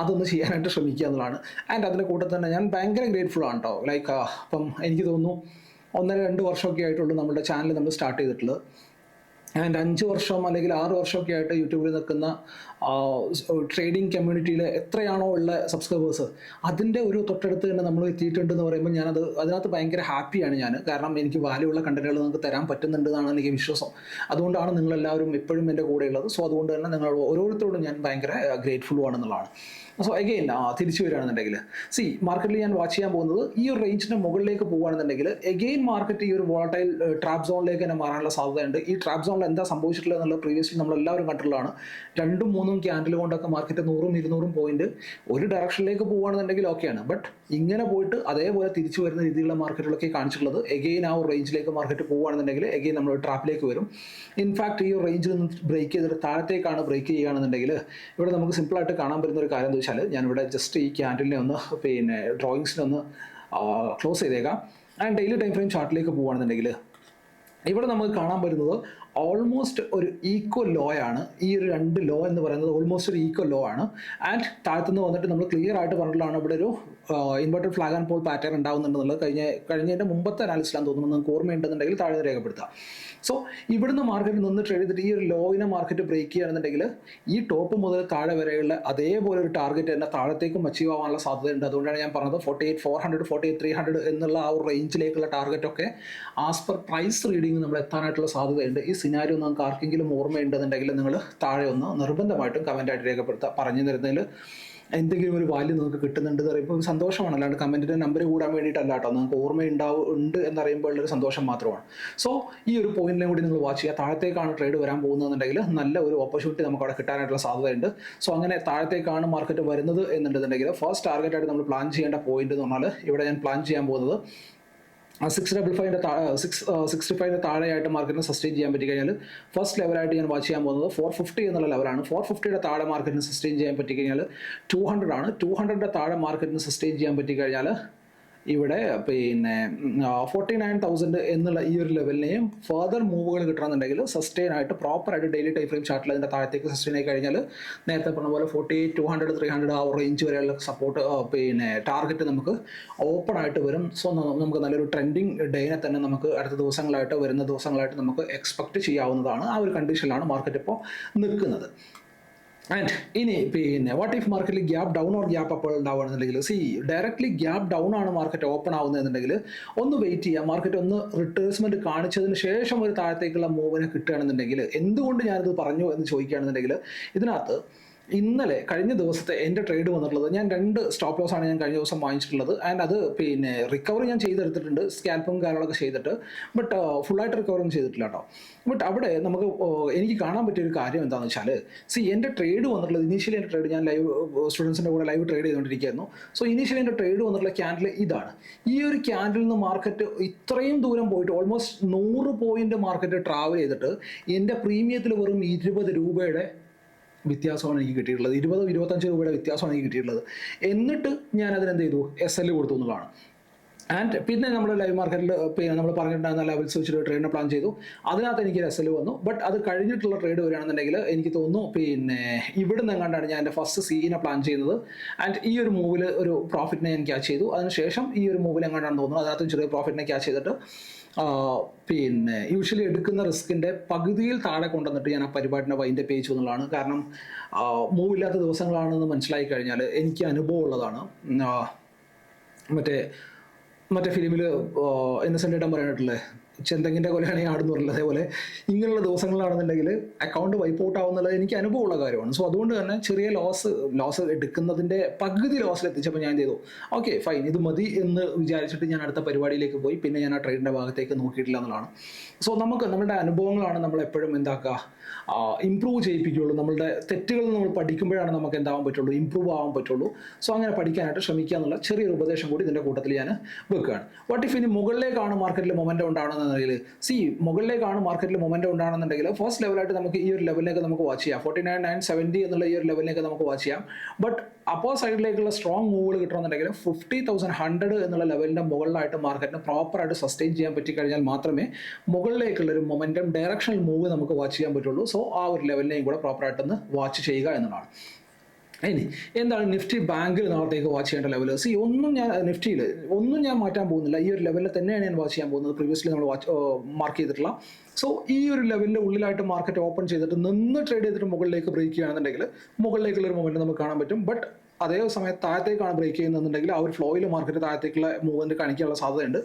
അതൊന്ന് ചെയ്യാനായിട്ട് ശ്രമിക്കുക എന്നുള്ളതാണ്. ആൻഡ് അതിന്റെ കൂട്ടത്തിൽ തന്നെ ഞാൻ ഭയങ്കര ഗ്രേറ്റ്ഫുൾ ആണ് കേട്ടോ ലൈക്ക് അപ്പം എനിക്ക് തോന്നുന്നു ഒന്നര രണ്ട് വർഷമൊക്കെ ആയിട്ടുള്ളൂ നമ്മുടെ ചാനൽ നമ്മൾ സ്റ്റാർട്ട് ചെയ്തിട്ടുള്ളത്. ആൻഡ് അഞ്ച് വർഷം അല്ലെങ്കിൽ ആറ് വർഷമൊക്കെ ആയിട്ട് യൂട്യൂബിൽ നിൽക്കുന്ന ട്രേഡിംഗ് കമ്മ്യൂണിറ്റിയിൽ എത്രയാണോ ഉള്ള സബ്സ്ക്രൈബേഴ്സ് അതിന്റെ ഒരു തൊട്ടടുത്ത് തന്നെ നമ്മൾ എത്തിയിട്ടുണ്ട് എന്ന് പറയുമ്പോൾ ഞാനത് അതിനകത്ത് ഭയങ്കര ഹാപ്പിയാണ് ഞാൻ. കാരണം എനിക്ക് വാല്യൂ ഉള്ള കണ്ടന്റുകൾ നിങ്ങൾക്ക് തരാൻ പറ്റുന്നുണ്ട് എന്നാണ് എനിക്ക് വിശ്വാസം. അതുകൊണ്ടാണ് നിങ്ങളെല്ലാവരും എപ്പോഴും എന്റെ കൂടെയുള്ളത്. സോ അതുകൊണ്ട് തന്നെ നിങ്ങൾ ഓരോരുത്തരോടും ഞാൻ ഭയങ്കര ഗ്രേറ്റ്ഫുൾ ആണെന്നുള്ളതാണ്. സോ അഗെയിൻ തിരിച്ചു വരികയാണെന്നുണ്ടെങ്കിൽ സി മാർക്കറ്റിൽ ഞാൻ വാച്ച് ചെയ്യാൻ പോകുന്നത് ഈ ഒരു റേഞ്ചിന്റെ മുകളിലേക്ക് പോകുകയാണെന്നുണ്ടെങ്കിൽ എഗെയിൻ മാർക്കറ്റ് ഈ ഒരു വോളട്ടൈൽ ട്രാപ്പ് സോണിലേക്ക് തന്നെ മാറാനുള്ള സാധ്യതയുണ്ട്. ഈ ട്രാപ്പ് സോണിൽ എന്താ സംഭവിച്ചിട്ടുള്ളത് എന്നുള്ള പ്രീവിയസ്ലി നമ്മൾ എല്ലാവരും കണ്ടിട്ടുള്ളതാണ്. രണ്ടും മൂന്നും ക്യാൻഡിൽ കൊണ്ടൊക്കെ മാർക്കറ്റ് നൂറും ഇരുന്നൂറും പോയിന്റ് ഒരു ഡയറക്ഷനിലേക്ക് പോകുകയാണെന്നുണ്ടെങ്കിൽ ഓക്കെയാണ് ബട്ട് ഇങ്ങനെ പോയിട്ട് അതേപോലെ തിരിച്ചു വരുന്ന രീതിയിലുള്ള മാർക്കറ്റുകളൊക്കെ കാണിച്ചിട്ടുള്ളത്. എഗെയിൻ ആ ഒരു റേഞ്ചിലേക്ക് മാർക്കറ്റ് പോകുകയാണെന്നുണ്ടെങ്കിൽ എഗെയിൻ നമ്മൾ ട്രാപ്പിലേക്ക് വരും. ഇൻഫാക്ട് ഈ ഒരു റേഞ്ചിൽ നിന്ന് ബ്രേക്ക് ചെയ്തിട്ട് താഴത്തേക്കാണ് ബ്രേക്ക് ചെയ്യുകയാണെന്നുണ്ടെങ്കിൽ ഇവിടെ നമുക്ക് സിമ്പിളായിട്ട് കാണാൻ പറ്റുന്ന ഒരു കാര്യം വെച്ചാൽ ഞാനിവിടെ ജസ്റ്റ് ഈ ക്യാൻഡിലിനെ ഒന്ന് പിന്നെ ഡ്രോയിങ്സിനെ ഒന്ന് ക്ലോസ് ചെയ്തേക്കാം. ആൻഡ് ഡെയിലി ടൈം ഫ്രെയിം ചാർട്ടിലേക്ക് പോകുകയാണെന്നുണ്ടെങ്കിൽ ഇവിടെ നമുക്ക് കാണാൻ പറ്റുന്നത് ഓൾമോസ്റ്റ് ഒരു ഈക്വൽ ലോ ആണ്. ഈ ഒരു രണ്ട് ലോ എന്ന് പറയുന്നത് ഓൾമോസ്റ്റ് ഒരു ഈക്വൽ ലോ ആണ്. ആൻഡ് താഴത്തുനിന്ന് വന്നിട്ട് നമ്മൾ ക്ലിയർ ആയിട്ട് പറഞ്ഞിട്ടുള്ളതാണ് ഇവിടെ ഒരു inverted flag and pole pattern ഉണ്ടാകുന്നുണ്ടെന്നുള്ളത് കഴിഞ്ഞ കഴിഞ്ഞതിന്റെ മുമ്പത്തെ അനാലിസിലാണെന്ന് തോന്നുന്നു നിങ്ങൾക്ക് ഓർമ്മയുണ്ടെന്നുണ്ടെങ്കിൽ താഴെ രേഖപ്പെടുത്താം. സോ ഇവിടുന്ന് മാർക്കറ്റ് നിന്ന് ട്രേഡ് ചെയ്തിട്ട് ഈ ഒരു ലോയിനെ മാർക്കറ്റ് ബ്രേക്ക് ചെയ്യുകയാണെന്നുണ്ടെങ്കിൽ ഈ ടോപ്പ് മുതൽ താഴെ വരെയുള്ള അതേപോലെ ഒരു ടാർഗറ്റ് തന്നെ താഴത്തേക്കും അച്ചീവ് ആവാനുള്ള സാധ്യതയുണ്ട്. അതുകൊണ്ടാണ് ഞാൻ പറഞ്ഞത് forty eight four hundred forty eight three hundred എന്നുള്ള ആ ഒരു റേഞ്ചിലേക്കുള്ള ടാർഗറ്റ് ഒക്കെ ആസ് പെർ പ്രൈസ് റീഡിംഗ് നമ്മൾ എത്താനായിട്ടുള്ള സാധ്യതയുണ്ട്. ഈ സിനാരിയോ നിങ്ങൾക്ക് ആർക്കെങ്കിലും ഓർമ്മയുണ്ടെന്നുണ്ടെങ്കിൽ നിങ്ങൾ താഴെ ഒന്ന് നിർബന്ധമായിട്ടും കമന്റായിട്ട് രേഖപ്പെടുത്തുക പറഞ്ഞു തരുന്നതിൽ എന്തെങ്കിലും ഒരു വാല്യൂ നിങ്ങൾക്ക് കിട്ടുന്നുണ്ട് എന്ന് പറയുമ്പോൾ സന്തോഷമാണ്. അല്ലാണ്ട് കമന്റിന്റെ നമ്പർ കൂടാൻ വേണ്ടിയിട്ടല്ല കേട്ടോ. നിങ്ങൾക്ക് ഓർമ്മയുണ്ടാവും ഉണ്ട് എന്നറിയുമ്പോൾ ഉള്ളൊരു സന്തോഷം മാത്രമാണ്. സോ ഈ ഒരു പോയിന്റിനെ കൂടി നിങ്ങൾ വാച്ച് ചെയ്യുക. താഴത്തേക്കാണ് ട്രേഡ് വരാൻ പോകുന്നതെന്നുണ്ടെങ്കിൽ നല്ല ഒരു ഓപ്പർച്യൂണിറ്റി നമുക്ക് അവിടെ കിട്ടാനായിട്ടുള്ള സാധ്യതയുണ്ട്. സോ അങ്ങനെ താഴത്തേക്കാണ് മാർക്കറ്റ് വരുന്നത് എന്നുണ്ടെന്നുണ്ടെങ്കിൽ ഫസ്റ്റ് ടാർഗറ്റ് ആയിട്ട് നമ്മൾ പ്ലാൻ ചെയ്യേണ്ട പോയിന്റ് എന്ന് പറഞ്ഞാൽ ഇവിടെ ഞാൻ പ്ലാൻ ചെയ്യാൻ പോകുന്നത് സിക്സ് ഡബിൾ ഫൈവിന്റെ സിക്സ് സിക്സ്റ്റി ഫൈവിന്റെ താഴെയായിട്ട് മാർക്കറ്റിന് സസ്റ്റെയിൻ ചെയ്യാൻ പറ്റി കഴിഞ്ഞാൽ ഫസ്റ്റ് ലെവലായിട്ട് ഞാൻ വാച്ച് ചെയ്യാൻ പോകുന്നത് ഫോർ ഫിഫ്റ്റി എന്നുള്ള ലെവലാണ് ഫോർ ഫിഫ്റ്റിയുടെ താഴെ മാർക്കറ്റിന് സസ്റ്റെയിൻ ചെയ്യാൻ പറ്റി കഴിഞ്ഞാൽ ടു ഹൺഡ്രഡ് ആണ്. ടു ഹൺഡ്രഡിന്റെ താഴെ മാർക്കറ്റിന് സസ്റ്റെയിൻ ചെയ്യാൻ പറ്റി കഴിഞ്ഞാൽ ഇവിടെ പിന്നെ ഫോർട്ടി നയൻ തൗസൻഡ് എന്നുള്ള ഈ ഒരു ലെവലിനെയും ഫർദർ മൂവുകൾ കിട്ടണമെന്നുണ്ടെങ്കിൽ സസ്റ്റെയിൻ ആയിട്ട് പ്രോപ്പറായിട്ട് ഡെയിലി ടൈം ഫ്രെയിം ചാർട്ടിൽ അതിന്റെ താഴത്തേക്ക് സസ്റ്റെയിൻ ആയി കഴിഞ്ഞാൽ നേരത്തെ പറഞ്ഞ പോലെ forty two hundred three hundred ആ റേഞ്ച് വരെയുള്ള സപ്പോർട്ട് പിന്നെ ടാർഗറ്റ് നമുക്ക് ഓപ്പൺ ആയിട്ട് വരും. സോ നമുക്ക് നല്ലൊരു ട്രെൻഡിങ് ഡേനെ തന്നെ നമുക്ക് അടുത്ത ദിവസങ്ങളായിട്ട് വരുന്ന ദിവസങ്ങളായിട്ട് നമുക്ക് എക്സ്പെക്ട് ചെയ്യാവുന്നതാണ് ആ ഒരു കണ്ടീഷനിലാണ് മാർക്കറ്റ് ഇപ്പോൾ നിൽക്കുന്നത്. ആൻഡ് ഇനി പിന്നെ വാട്ട് ഇഫ് മാർക്കറ്റിൽ ഗ്യാപ്പ് ഡൗൺ ഓർ ഗ്യാപ്പ് അപ്പോൾ ഉണ്ടാവുകയാണെന്നുണ്ടെങ്കിൽ സി ഡയറക്ട്ലി ഗ്യാപ്പ് ഡൗൺ ആണ് മാർക്കറ്റ് ഓപ്പൺ ആവുന്നതെന്നുണ്ടെങ്കിൽ ഒന്ന് വെയിറ്റ് ചെയ്യുക. മാർക്കറ്റ് ഒന്ന് റിട്ടേഴ്സ്മെന്റ് കാണിച്ചതിന് ശേഷം ഒരു താഴത്തേക്കുള്ള മൂവിനെ കിട്ടുകയാണെന്നുണ്ടെങ്കിൽ എന്തുകൊണ്ട് ഞാനിത് പറഞ്ഞു എന്ന് ചോദിക്കുകയാണെന്നുണ്ടെങ്കിൽ ഇതിനകത്ത് ഇന്നലെ കഴിഞ്ഞ ദിവസത്തെ എന്റെ ട്രേഡ് വന്നിട്ടുള്ളത് ഞാൻ രണ്ട് സ്റ്റോപ്പ് ലോസ് ആണ് ഞാൻ കഴിഞ്ഞ ദിവസം വാങ്ങിച്ചിട്ടുള്ളത്. ആൻഡ് അത് പിന്നെ റിക്കവറി ഞാൻ ചെയ്തെടുത്തിട്ടുണ്ട് സ്കാൽപ്പും കാര്യങ്ങളൊക്കെ ചെയ്തിട്ട്. ബട്ട് ഫുള്ളായിട്ട് റിക്കവറി ചെയ്തിട്ടില്ല കേട്ടോ ബട്ട് അവിടെ നമുക്ക് എനിക്ക് കാണാൻ പറ്റിയ ഒരു കാര്യം എന്താണെന്ന് വെച്ചാൽ സി എന്റെ ട്രേഡ് വന്നിട്ടുള്ളത് ഇനീഷ്യലി എന്റെ ട്രേഡ് ഞാൻ ലൈവ് സ്റ്റുഡൻസിന്റെ കൂടെ ലൈവ് ട്രേഡ് ചെയ്തുകൊണ്ടിരിക്കുകയായിരുന്നു. സോ ഇനീഷ്യലി എന്റെ ട്രേഡ് വന്നിട്ടുള്ള ക്യാൻഡിൽ ഇതാണ്. ഈ ഒരു ക്യാൻഡിൽ നിന്ന് മാർക്കറ്റ് ഇത്രയും ദൂരം പോയിട്ട് ഓൾമോസ്റ്റ് നൂറ് പോയിന്റ് മാർക്കറ്റ് ട്രാവൽ ചെയ്തിട്ട് എന്റെ പ്രീമിയത്തിൽ വെറും ഇരുപത് രൂപയുടെ വ്യത്യാസമാണ് എനിക്ക് കിട്ടിയിട്ടുള്ളത്. ഇരുപതോ ഇരുപത്തഞ്ച് രൂപയുടെ വ്യത്യാസമാണ് എനിക്ക് കിട്ടിയിട്ടുള്ളത്. എന്നിട്ട് ഞാൻ അതിനെന്ത് ചെയ്തു എസ് എൽ കൊടുത്തു എന്നുള്ളതാണ് ആൻഡ് പിന്നെ നമ്മൾ ലൈവ് മാർക്കറ്റിൽ പിന്നെ നമ്മൾ പറഞ്ഞിട്ടുണ്ടായിരുന്ന ലെവൽസ് വെച്ചിട്ട് ട്രേഡിനെ പ്ലാൻ ചെയ്തു. അതിനകത്ത് എനിക്ക് എസ് എൽ വന്നു. ബട്ട് അത് കഴിഞ്ഞിട്ടുള്ള ട്രേഡ് വരികയാണെന്നുണ്ടെങ്കിൽ എനിക്ക് തോന്നുന്നു പിന്നെ ഇവിടെ നിന്ന് എങ്ങാണ്ടാണ് ഞാൻ എന്റെ ഫസ്റ്റ് സീനെ പ്ലാൻ ചെയ്യുന്നത്. ആൻഡ് ഈ ഒരു മൂവിൽ ഒരു പ്രോഫിറ്റിനെ ഞാൻ ക്യാച്ച് ചെയ്തു. അതിനുശേഷം ഈ ഒരു മൂവിൽ എങ്ങാണ്ടാണ് തോന്നുന്നു. അതിനകത്ത് ചെറിയ പ്രോഫിറ്റിനെ ക്യാച്ച് ചെയ്തിട്ട് പിന്നെ യൂഷ്വലി എടുക്കുന്ന റിസ്കിന്റെ പകുതിയിൽ താഴെ കൊണ്ടുവന്നിട്ട് ഞാൻ ആ പരിപാടിന്റെ വൈന്റെ പേജ് എന്നുള്ളതാണ്. കാരണം മൂവില്ലാത്ത ദിവസങ്ങളാണെന്ന് മനസ്സിലായി കഴിഞ്ഞാൽ എനിക്ക് അനുഭവം ഉള്ളതാണ്. മറ്റേ മറ്റേ ഫിലിമിൽ ഇന്നസെന്റ് ഇടം പറയാനായിട്ടില്ലേ ചെന്തെങ്ങിന്റെ കൊലയാണെങ്കിൽ ആടെന്ന് പറഞ്ഞില്ല അതേപോലെ ഇങ്ങനെയുള്ള ദിവസങ്ങളാണെന്നുണ്ടെങ്കിൽ അക്കൗണ്ട് വൈപ്പ് ഔട്ട് ആവുന്നുള്ളത് എനിക്ക് അനുഭവമുള്ള കാര്യമാണ്. സോ അതുകൊണ്ട് തന്നെ ചെറിയ ലോസ് ലോസ് എടുക്കുന്നതിന്റെ പകുതി ലോസിൽ എത്തിച്ചപ്പോൾ ഞാൻ ചെയ്തു. ഓക്കെ ഫൈൻ ഇത് മതി എന്ന് വിചാരിച്ചിട്ട് ഞാൻ അടുത്ത പരിപാടിയിലേക്ക് പോയി. പിന്നെ ഞാൻ ആ ട്രെയിനിന്റെ ഭാഗത്തേക്ക് നോക്കിയിട്ടില്ല എന്നുള്ളതാണ്. സോ നമുക്ക് നമ്മുടെ അനുഭവങ്ങളാണ് നമ്മൾ എപ്പോഴും എന്താക്കുക? ഇമ്പ്രൂവ് ചെയ്യിപ്പിക്കുകയുള്ളൂ. നമ്മളുടെ തെറ്റുകൾ നമ്മൾ പഠിക്കുമ്പോഴാണ് നമുക്ക് എന്താവാൻ പറ്റുള്ളൂ? ഇമ്പ്രൂവ് ആവാൻ പറ്റുള്ളൂ. സോ അങ്ങനെ പഠിക്കാനായിട്ട് ശ്രമിക്കുക എന്നുള്ള ചെറിയൊരു ഉപദേശം കൂടി ഇതിന്റെ കൂട്ടത്തിൽ ഞാൻ വെക്കുകയാണ്. വാട്ട് ഇഫ് ഇനി മുകളിലേക്കാണ് മാർക്കറ്റിൽ മൊമെന്റ് ഉണ്ടാകുന്നത് നോക്കുകയാണെന്നുണ്ടെങ്കിൽ സി മുകളിലേക്കാണ് മാർക്കറ്റിൽ മൊമെന്റം ഉണ്ടാണെന്നുണ്ടെങ്കിൽ ഫസ്റ്റ് ലെവലായിട്ട് നമുക്ക് ഈ ഒരു ലെവലിലേക്ക് നമുക്ക് വാച്ച് ചെയ്യാം. ഫോർട്ടി നയൻ നയൻ സെവന്റി എന്നുള്ള ഈ ഒരു ലെവലിലേക്ക് നമുക്ക് വാച്ച് ചെയ്യാം. ബട്ട് അപ്പോ സൈഡിലേക്കുള്ള സ്ട്രോങ് മൂവ് കിട്ടണമെന്നുണ്ടെങ്കിൽ ഫിഫ്റ്റി തൗസൻഡ് ഹൺഡ്രഡ് എന്നുള്ള ലെവലിന്റെ മുകളിലായിട്ട് മാർക്കറ്റിന് പ്രോപ്പറായിട്ട് സസ്റ്റെയിൻ ചെയ്യാൻ പറ്റി കഴിഞ്ഞാൽ മാത്രമേ മുകളിലേക്കുള്ള ഒരു മൊമെന്റം ഡയറക്ഷണൽ മൂവ് നമുക്ക് വാച്ച് ചെയ്യാൻ പറ്റുള്ളൂ. സോ ആ ഒരു ലെവലിനെയും കൂടെ പ്രോപ്പറായിട്ടൊന്ന് വാച്ച് ചെയ്യുക എന്നുള്ളതാണ്. ഇനി എന്താണ് നിഫ്റ്റി ബാങ്കിൽ നാളത്തേക്ക് വാച്ച് ചെയ്യേണ്ട ലെവലേഴ്സ് സി ഒന്നും ഞാൻ നിഫ്റ്റിയിൽ ഒന്നും ഞാൻ മാറ്റാൻ പോകുന്നില്ല. ഈ ഒരു ലെവലിൽ തന്നെയാണ് ഞാൻ വാച്ച് ചെയ്യാൻ പോകുന്നത്. പ്രീവിയസ്ലി നമ്മൾ വാച്ച് മാർക്ക് ചെയ്തിട്ടുള്ള സോ ഈ ഒരു ലെവലിന്റെ ഉള്ളിലായിട്ട് മാർക്കറ്റ് ഓപ്പൺ ചെയ്തിട്ട് നിന്ന് ട്രേഡ് ചെയ്തിട്ട് മുകളിലേക്ക് ബ്രേക്ക് ചെയ്യുകയാണെന്നുണ്ടെങ്കിൽ മുകളിലേക്കുള്ള ഒരു മൊമെന്റ് നമുക്ക് കാണാൻ പറ്റും. ബട്ട് അതേ സമയത്ത് താഴത്തേക്കാണ് ബ്രേക്ക് ചെയ്യുന്നുണ്ടെങ്കിൽ ആ ഒരു ഫ്ലോയിൽ മാർക്കറ്റ് താഴത്തേക്കുള്ള മൂവ്മെന്റ് കാണിക്കാനുള്ള സാധ്യതയുണ്ട്.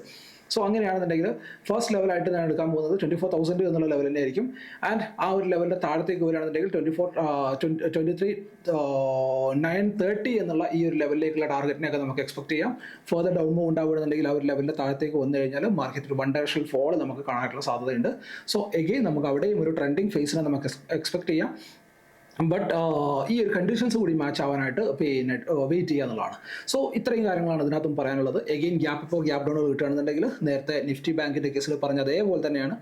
സോ അങ്ങനെയാണെന്നുണ്ടെങ്കിൽ ഫസ്റ്റ് ലെവലായിട്ട് ഞാൻ എടുക്കാൻ പോകുന്നത് ട്വന്റി ഫോർ തൗസൻഡ് എന്നുള്ള ലെവൽ ആയിരിക്കും. ആൻഡ് ആ ഒരു ലെവലിന്റെ താഴത്തേക്ക് വരികയാണെന്നുണ്ടെങ്കിൽ twenty four twenty three nine thirty എന്നുള്ള ഈ ഒരു ലെവലിലേക്കുള്ള ടാർഗറ്റിനെയൊക്കെ നമുക്ക് എക്സ്പെക്ട് ചെയ്യാം. ഫർദർ ഡൗൺ മൂവ് ഉണ്ടാവുകയാണെന്നുണ്ടെങ്കിൽ ആ ഒരു ലെവലിന്റെ താഴത്തേക്ക് വന്നു കഴിഞ്ഞാൽ മാർക്കറ്റിൽ വൺ ഡയറക്ഷൻ ഫോൾ നമുക്ക് കാണാനുള്ള സാധ്യതയുണ്ട്. സോ എഗെയിൻ നമുക്ക് അവിടെയും ഒരു ട്രെൻഡിങ് ഫേസിനെ നമുക്ക് എക്സ്പെക്ട് ചെയ്യാം. ബട്ട് ഈ ഒരു കണ്ടീഷൻസ് കൂടി മാച്ച് ആവാനായിട്ട് പിന്നെ വെയിറ്റ് ചെയ്യുക എന്നുള്ളതാണ്. സോ ഇത്രയും കാര്യങ്ങളാണ് ഇതിനകത്തും പറയാനുള്ളത്. എഗെയിൻ ഗ്യാപ്പ് ഇപ്പോൾ ഗ്യാപ്പ് ഡൗൺ കിട്ടുകയാണെന്നുണ്ടെങ്കിൽ നേരത്തെ നിഫ്റ്റി ബാങ്കിന്റെ കേസിൽ പറഞ്ഞ അതേപോലെ തന്നെയാണ്.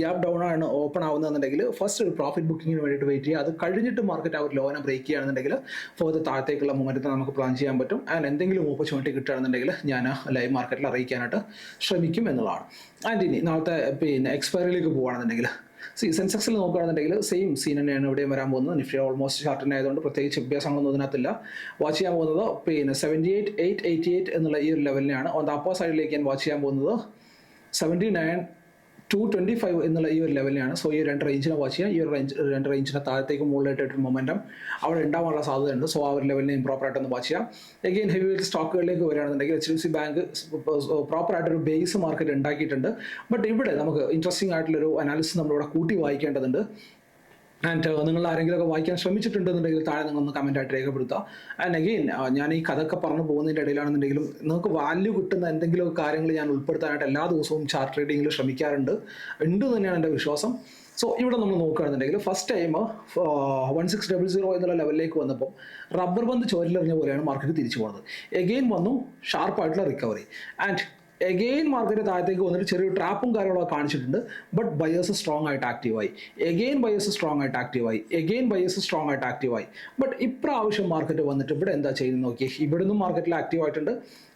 ഗ്യാപ്പ് ഡൗൺ ആണ് ഓപ്പൺ ആവുന്നതെന്നുണ്ടെങ്കിൽ ഫസ്റ്റ് ഒരു പ്രോഫിറ്റ് ബുക്കിങ്ങിന് വേണ്ടിയിട്ട് വെയിറ്റ് ചെയ്യുക. അത് കഴിഞ്ഞിട്ട് മാർക്കറ്റ് ആ ഒരു ലോനെ ബ്രേക്ക് ചെയ്യുകയാണെന്നുണ്ടെങ്കിൽ ഫോർത്ത് താഴത്തേക്കുള്ള മൊമെന്റത്തെ നമുക്ക് പ്ലാൻ ചെയ്യാൻ പറ്റും. ആൻഡ് എന്തെങ്കിലും ഓപ്പർച്യൂണിറ്റി കിട്ടുകയാണെന്നുണ്ടെങ്കിൽ ഞാൻ ലൈവ് മാർക്കറ്റിൽ അറിയിക്കാനായിട്ട് ശ്രമിക്കും എന്നുള്ളതാണ്. ആൻഡ് ഇനി നാളത്തെ പിന്നെ എക്സ്പയറിയിലേക്ക് പോകുകയാണെന്നുണ്ടെങ്കിൽ സി സെൻസെക്സിൽ നോക്കുകയാണെന്നുണ്ടെങ്കിൽ സെയിം സീൻ തന്നെയാണ് ഇവിടെയും വരാൻ പോകുന്നത്. നിഫ്റ്റി ഓൾമോസ്റ്റ് ഷാർട്ടിന് ആയതുകൊണ്ട് പ്രത്യേകിച്ച് വ്യത്യാസങ്ങളൊന്നും ഇതിനകത്തില്ല. വാച്ച് ചെയ്യാൻ പോകുന്നത് പിന്നെ seventy eight eight eighty eight എന്നുള്ള ഈ ഒരു ലെവലിനെയാണ് ഓൺ ദ അപ്പോ സൈഡിലേക്ക് ഞാൻ വാച്ച് ചെയ്യാൻ പോകുന്നത്. Seventy nine two twenty five എന്നുള്ള ഈ ഒരു ലെവലിലാണ് സോ ഈ രണ്ട് റേഞ്ചിനെ വാച്ച് ചെയ്യാം ഈ ഒരു റേഞ്ച് രണ്ട് റേഞ്ചിനെ താഴത്തേക്ക് മുകളിലായിട്ട് ഒരു മൊമെന്റം അവിടെ ഉണ്ടാവാനുള്ള സാധ്യതയുണ്ട്. സോ ആ ഒരു ലെവലിനെ പ്രോപ്പറായിട്ട് ഒന്ന് വാച്ച് ചെയ്യാം എഗെയിൻ ഹെവി വെയിറ്റ് സ്റ്റോക്കുകളിലേക്ക് വരികയാണെന്നുണ്ടെങ്കിൽ എച്ച് ഡി സി ബാങ്ക് പ്രോപ്പറായിട്ടൊരു ബേസ് മാർക്കറ്റ് ഉണ്ടാക്കിയിട്ടുണ്ട്. ബട്ട് ഇവിടെ നമുക്ക് ഇൻട്രസ്റ്റിംഗ് ആയിട്ടുള്ളൊരു അനാലിസിസ് നമ്മളിവിടെ കൂട്ടി വായിക്കേണ്ടതുണ്ട്. ആൻഡ് നിങ്ങൾ ആരെങ്കിലുമൊക്കെ വായിക്കാൻ ശ്രമിച്ചിട്ടുണ്ടെന്നുണ്ടെങ്കിൽ താഴെ നിങ്ങൾ നിങ്ങളൊന്ന് കമന്റ് ആയിട്ട് രേഖപ്പെടുത്തുക. ആൻഡ് അഗെയിൻ ഞാൻ ഈ കഥയൊക്കെ പറഞ്ഞു പോകുന്നതിന്റെ ഇടയിലാണെന്നുണ്ടെങ്കിലും നിങ്ങൾക്ക് വാല്യൂ കിട്ടുന്ന എന്തെങ്കിലും കാര്യങ്ങൾ ഞാൻ ഉൾപ്പെടുത്താനായിട്ട് എല്ലാ ദിവസവും ചാർട്ട് ട്രേഡിങ്ങിൽ ശ്രമിക്കാറുണ്ട്. ഉണ്ട് തന്നെയാണ് എന്റെ വിശ്വാസം. സോ ഇവിടെ നമ്മൾ നോക്കുകയാണെന്നുണ്ടെങ്കിൽ first time one six double zero എന്നുള്ള ലെവലിലേക്ക് വന്നപ്പോൾ റബ്ബർ ബന്ധ് ചോരിലെറിഞ്ഞ പോലെയാണ് മാർക്കറ്റ് തിരിച്ചു പോകുന്നത് എഗെയിൻ വന്നു ഷാർപ്പായിട്ടുള്ള റിക്കവറി ആൻഡ് എഗെയിൻ മാർക്കറ്റ് താഴത്തേക്ക് വന്നിട്ട് ചെറിയൊരു ട്രാപ്പും കാര്യങ്ങളൊക്കെ കാണിച്ചിട്ടുണ്ട്. ബട്ട് ബയേഴ്സ് സ്ട്രോങ് ആയിട്ട് ആക്റ്റീവായി എഗെയിൻ ബയേഴ്സ് സ്ട്രോങ് ആയിട്ട് ആക്റ്റീവായി എഗെയിൻ ബയേഴ്സ് സ്ട്രോങ് ആയിട്ട് ആക്റ്റീവായി ബട്ട് ഇപ്രാവശ്യം മാർക്കറ്റ് വന്നിട്ട് ഇവിടെ എന്താ ചെയ്യുന്നത് നോക്കി ഇവിടെ നിന്നും മാർക്കറ്റിൽ ആക്റ്റീവ് ആയിട്ടുണ്ട്.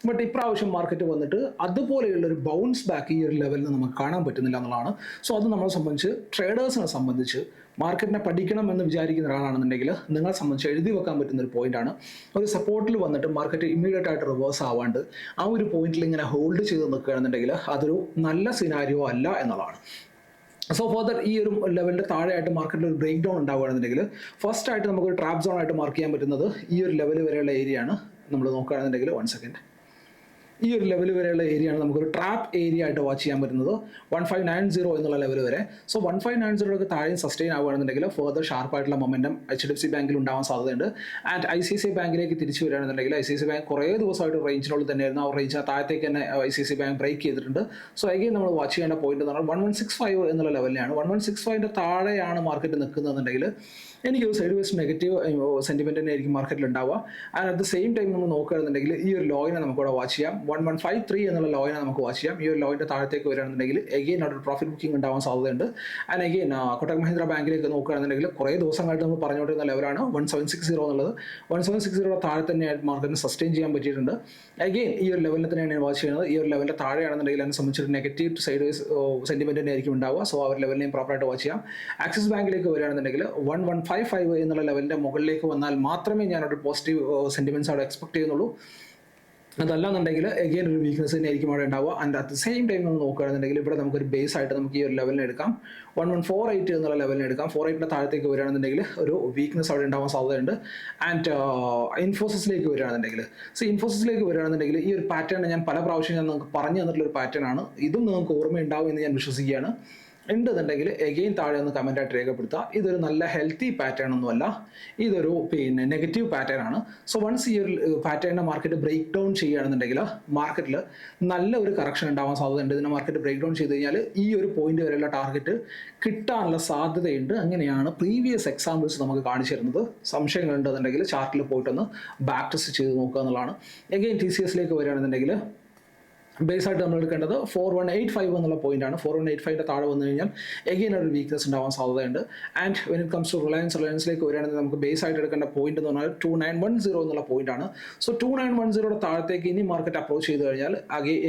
ബട്ട് ഇപ്രാവശ്യം മാർക്കറ്റ് വന്നിട്ട് അതുപോലെയുള്ള ഒരു ബൗൺസ് ബാക്ക് ഈ ഒരു ലെവലിൽ നമുക്ക് കാണാൻ പറ്റുന്നില്ല എന്നുള്ളതാണ്. സോ അത് നമ്മളെ സംബന്ധിച്ച് ട്രേഡേഴ്സിനെ സംബന്ധിച്ച് മാർക്കറ്റിനെ പഠിക്കണം എന്ന് വിചാരിക്കുന്ന ഒരാളാണെന്നുണ്ടെങ്കിൽ നിങ്ങളെ സംബന്ധിച്ച് എഴുതി വെക്കാൻ പറ്റുന്ന ഒരു പോയിന്റാണ് ഒരു സപ്പോർട്ടിൽ വന്നിട്ട് മാർക്കറ്റ് ഇമ്മീഡിയറ്റ് ആയിട്ട് റിവേഴ്സ് ആവാണ്ട് ആ ഒരു പോയിന്റിൽ ഇങ്ങനെ ഹോൾഡ് ചെയ്ത് നിൽക്കുകയാണെന്നുണ്ടെങ്കിൽ അതൊരു നല്ല സിനാരിയോ അല്ല എന്നുള്ളതാണ്. സോ ഫർദർ ഈ ഒരു ലെവലിന്റെ താഴെയായിട്ട് മാർക്കറ്റിൽ ഒരു ബ്രേക്ക് ഡൗൺ ഉണ്ടാവുകയാണെന്നുണ്ടെങ്കിൽ ഫസ്റ്റ് ആയിട്ട് നമുക്ക് ഒരു ട്രാപ്പ് സോൺ ആയിട്ട് മാർക്ക് ചെയ്യാൻ പറ്റുന്നത് ഈ ഒരു ലെവൽ വരെയുള്ള ഏരിയയാണ് നമ്മൾ നോക്കുകയാണെന്നുണ്ടെങ്കിൽ വൺ സെക്കൻഡ് ഈ ഒരു ലെവൽ വരെയുള്ള ഏരിയയാണ് നമുക്കൊരു ട്രാപ്പ് ഏരിയ ആയിട്ട് വാച്ച് ചെയ്യാൻ പറ്റുന്നത്. വൺ ഫൈവ് നയൻ സീറോ എന്നുള്ള ലെവൽ വരെ. സോ വൺ ഫൈവ് നയൻ സീറോക്ക് താഴെ സസ്റ്റെയിൻ ആവുകയാണെന്നുണ്ടെങ്കിൽ further ഷാർപ്പായിട്ടുള്ള momentum H D F C ബാങ്കിൽ ഉണ്ടാവാൻ സാധ്യതയുണ്ട്. ആൻഡ് ഐ സി സി ബാങ്കിലേക്ക് തിരിച്ചു വരികയാണെന്നുണ്ടെങ്കിൽ ഐ സി സി ബാങ്ക് കുറേ ദിവസമായിട്ട് റേഞ്ചിനുള്ളിൽ തന്നെയായിരുന്നു. ആ റേഞ്ച് താഴത്തേക്ക് തന്നെ I C C bank break ചെയ്തിട്ടുണ്ട്. സോ അഗെയിൻ നമ്മൾ വാച്ച് ചെയ്യേണ്ട പോയിന്റ് എന്ന് പറഞ്ഞാൽ വൺ വൺ സിക്സ് ഫൈവ് എന്നുള്ള ലെവലിലാണ് വൺ വൺ സിക്സ് ഫൈവിന്റെ താഴെയാണ് മാർക്കറ്റ് നിൽക്കുന്നതെന്നുണ്ടെങ്കിൽ എനിക്കൊരു സൈഡ് വൈസ് നെഗറ്റീവ് സെന്റിമെന്റ് തന്നെ ആയിരിക്കും മാർക്കറ്റിൽ ഉണ്ടാവുക and at the same time നമ്മൾ നോക്കുകയാണെന്നുണ്ടെങ്കിൽ ഈ ഒരു ലോയിനെ നമുക്ക് ഇവിടെ വാച്ച് ചെയ്യാം. വൺ വൺ ഫൈവ് ത്രീ എന്നുള്ള ലോയിനെ നമുക്ക് വാച്ച് ചെയ്യാം. ഈ ഒരു ലോയിന്റെ താഴത്തേക്ക് വരികയാണെന്നുണ്ടെങ്കിൽ എഗെയിൻ അവിടെ പ്രോഫിറ്റ് ബുക്കിംഗ് ഉണ്ടാവാൻ സാധ്യതയുണ്ട്. ആൻഡ് എഗെയിൻ കൊട്ടക് മഹീന്ദ്ര ബാങ്കിലേക്ക് നോക്കുകയാണെന്നുണ്ടെങ്കിൽ കുറേ ദിവസങ്ങളായിട്ട് നമ്മൾ പറഞ്ഞുകൊണ്ടിരുന്ന ലെവലാണ് വൺ സെവൻ സിക്സ് സീറോ എന്നുള്ളത്. വൺ സെവൻ സിക്സ് സീറോ താഴെ തന്നെ മാർക്കറ്റിന് സസ്റ്റെയിൻ ചെയ്യാൻ പറ്റിയിട്ടുണ്ട്. എഗെയിൻ ഈ ഒരു ലെവലിൽ തന്നെയാണ് ഞാൻ വാച്ച് ചെയ്യുന്നത്. ഈ ഒരു ലെവലിന്റെ താഴെയാണെന്നുണ്ടെങ്കിൽ എന്നെ സംബന്ധിച്ചൊരു നെഗറ്റീവ് സൈഡ് വൈസ് സെന്റിമെന്റ് തന്നെ ആയിരിക്കും ഉണ്ടാവുക. സോ ആ ഒരു ലെവലിനെയും പ്രോപ്പറായിട്ട് വാച്ച് ചെയ്യാം. ആക്സിസ് ബാങ്കിലേക്ക് വരികയാണെന്നുണ്ടെങ്കിൽ one one five five five എന്നുള്ള ലെവലിന്റെ മുകളിലേക്ക് വന്നാൽ മാത്രമേ ഞാനൊരു പോസിറ്റീവ് സെന്റിമെന്റ്സ് അവിടെ എക്സ്പെക്ട് ചെയ്യുന്നുള്ളൂ. അതല്ലാന്നുണ്ടെങ്കിൽ എഗെയിൻ ഒരു വീക്ക്നെസ് തന്നെ ആയിരിക്കും അവിടെ ഉണ്ടാവുക. And at the same time നമ്മൾ നോക്കുകയാണെന്നുണ്ടെങ്കിൽ ഇവിടെ നമുക്കൊരു ബേസ് ആയിട്ട് നമുക്ക് ഈ ഒരു ലെവലിന് എടുക്കാം. വൺ വൺ ഫോർ എയ്റ്റ് എന്നുള്ള ലെവലിന് എടുക്കാം. ഫോർ എയ്റ്റിന്റെ താഴത്തേക്ക് വരികയാണെന്നുണ്ടെങ്കിൽ ഒരു വീക്ക്നെസ് അവിടെ ഉണ്ടാവാൻ സാധ്യതയുണ്ട്. ആൻഡ് ഇൻഫോസിസിലേക്ക് വരികയാണെന്നുണ്ടെങ്കിൽ. സോ ഇൻഫോസിസിലേക്ക് വരികയാണെന്നുണ്ടെങ്കിൽ ഈ ഒരു പാറ്റേൺ ഞാൻ പല പ്രാവശ്യം ഞാൻ നിങ്ങൾക്ക് പറഞ്ഞു തന്നിട്ടുള്ള ഒരു പാറ്റേൺ ആണ്. ഇതും നിങ്ങൾക്ക് ഓർമ്മയുണ്ടാവും എന്ന് ഞാൻ വിശ്വസിക്കുകയാണ്. ഉണ്ടെന്നുണ്ടെങ്കിൽ എഗെയിൻ താഴെ ഒന്ന് കമന്റായിട്ട് രേഖപ്പെടുത്തുക. ഇതൊരു നല്ല ഹെൽത്തി പാറ്റേൺ ഒന്നുമല്ല. ഇതൊരു പിന്നെ നെഗറ്റീവ് പാറ്റേൺ ആണ്. സോ വൺസ് ഈ ഒരു പാറ്റേണിന്റെ മാർക്കറ്റ് ബ്രേക്ക് ഡൗൺ ചെയ്യുകയാണെന്നുണ്ടെങ്കിൽ മാർക്കറ്റിൽ നല്ല ഒരു കറക്ഷൻ ഉണ്ടാവാൻ സാധ്യതയുണ്ട്. ഇതിന്റെ മാർക്കറ്റ് ബ്രേക്ക് ഡൗൺ ചെയ്ത് കഴിഞ്ഞാൽ ഈ ഒരു പോയിന്റ് വരെയുള്ള ടാർഗറ്റ് കിട്ടാനുള്ള സാധ്യതയുണ്ട്. അങ്ങനെയാണ് പ്രീവിയസ് എക്സാമ്പിൾസ് നമുക്ക് കാണിച്ചു തരുന്നത്. സംശയങ്ങൾ ഉണ്ടെന്നുണ്ടെങ്കിൽ ചാർട്ടിൽ പോയിട്ടൊന്ന് ബാക്ക് ടെസ്റ്റ് ചെയ്ത് നോക്കുക എന്നുള്ളതാണ്. എഗെയിൻ ടി സി എസിലേക്ക് വരികയാണെന്നുണ്ടെങ്കിൽ ബേസ് ആയിട്ട് നമ്മൾ എടുക്കേണ്ടത് ഫോർ വൺ എയ്റ്റ് ഫൈവ് എന്നുള്ള പോയിന്റ് ആണ്. ഫോർ വൺ എയ്റ്റ് ഫൈവിന്റെ താഴെ വന്നു കഴിഞ്ഞാൽ എഗെയിൻ ഒരു വീക്ക്നെസ് ഉണ്ടാവാൻ സാധ്യതയുണ്ട്. And when it comes to Reliance റിലയൻസിലേക്ക് വരികയാണെങ്കിൽ നമുക്ക് ബേസ് ആയിട്ട് എടുക്കേണ്ട പോയിന്റ് എന്ന് പറഞ്ഞാൽ ടു നയൻ വൺ സീറോ എന്നുള്ള പോയിന്റ് ആണ്. സോ ടു നയൻ വൺ സീറോയുടെ താഴത്തേക്ക് ഇനി മാർക്കറ്റ് അപ്രോച്ച് ചെയ്ത് കഴിഞ്ഞാൽ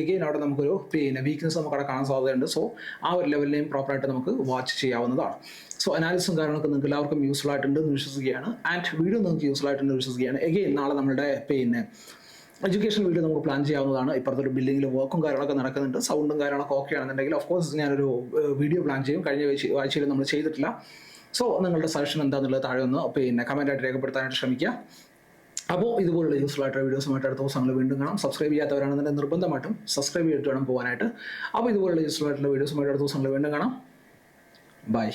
എഗെയിൻ അവിടെ നമുക്കൊരു പിന്നെ വീക്ക്നെസ് നമുക്ക് അവിടെ കാണാൻ സാധ്യതയുണ്ട്. സോ ആ ഒരു ലെവലിനെയും പ്രോപ്പറായിട്ട് നമുക്ക് വാച്ച് ചെയ്യാവുന്നതാണ്. സോ അനാലിസും കാര്യങ്ങളൊക്കെ നിങ്ങൾക്ക് എല്ലാവർക്കും യൂസ്ഫുൾ ആയിട്ടുണ്ട് എന്ന് വിശ്വസിക്കുകയാണ്. ആൻഡ് വീഡിയോ നിങ്ങൾക്ക് യൂസ്ഫുൾ ആയിട്ടുണ്ട് വിശ്വസിക്കുകയാണ്. എഗെയിൻ നാളെ നമ്മുടെ പിന്നെ എഡ്യൂക്കേഷൻ വീഡിയോ നമുക്ക് പ്ലാൻ ചെയ്യാവുന്നതാണ്. ഇപ്പുറത്തെ ഒരു ബിൽഡിങ്ങിൽ വർക്കും കാര്യങ്ങളൊക്കെ നടക്കുന്നുണ്ട്. സൗണ്ടും കാര്യങ്ങളൊക്കെ ഓക്കെ ആണെന്നുണ്ടെങ്കിൽ ഓഫ് കോഴ്സ് ഞാനൊരു വീഡിയോ പ്ലാൻ ചെയ്യും. കഴിഞ്ഞ ആഴ്ച ആഴ്ചയിൽ നമ്മൾ ചെയ്തിട്ടില്ല. സോ നിങ്ങളുടെ സജഷൻ എന്താണെന്നുള്ളത് താഴെ ഒന്ന് പിന്നെ കമന്റായിട്ട് രേഖപ്പെടുത്താനായിട്ട് ശ്രമിക്കുക. അപ്പോൾ ഇതുപോലുള്ള യൂസ്ഫുൾ ആയിട്ടുള്ള വീഡിയോസുമായിട്ട് അടുത്ത ദിവസങ്ങൾ വീണ്ടും കാണാം. സബ്സ്ക്രൈബ് ചെയ്യാത്തവരാണെന്നുണ്ടെങ്കിൽ നിർബന്ധമായിട്ടും സബ്സ്ക്രൈബ് ചെയ്തിട്ട് വേണം പോകാനായിട്ട്. അപ്പോൾ ഇതുപോലുള്ള യൂസ്ഫുൾ ആയിട്ടുള്ള വീഡിയോസുമായിട്ട് അടുത്ത ദിവസങ്ങൾ വീണ്ടും കാണാം. ബൈ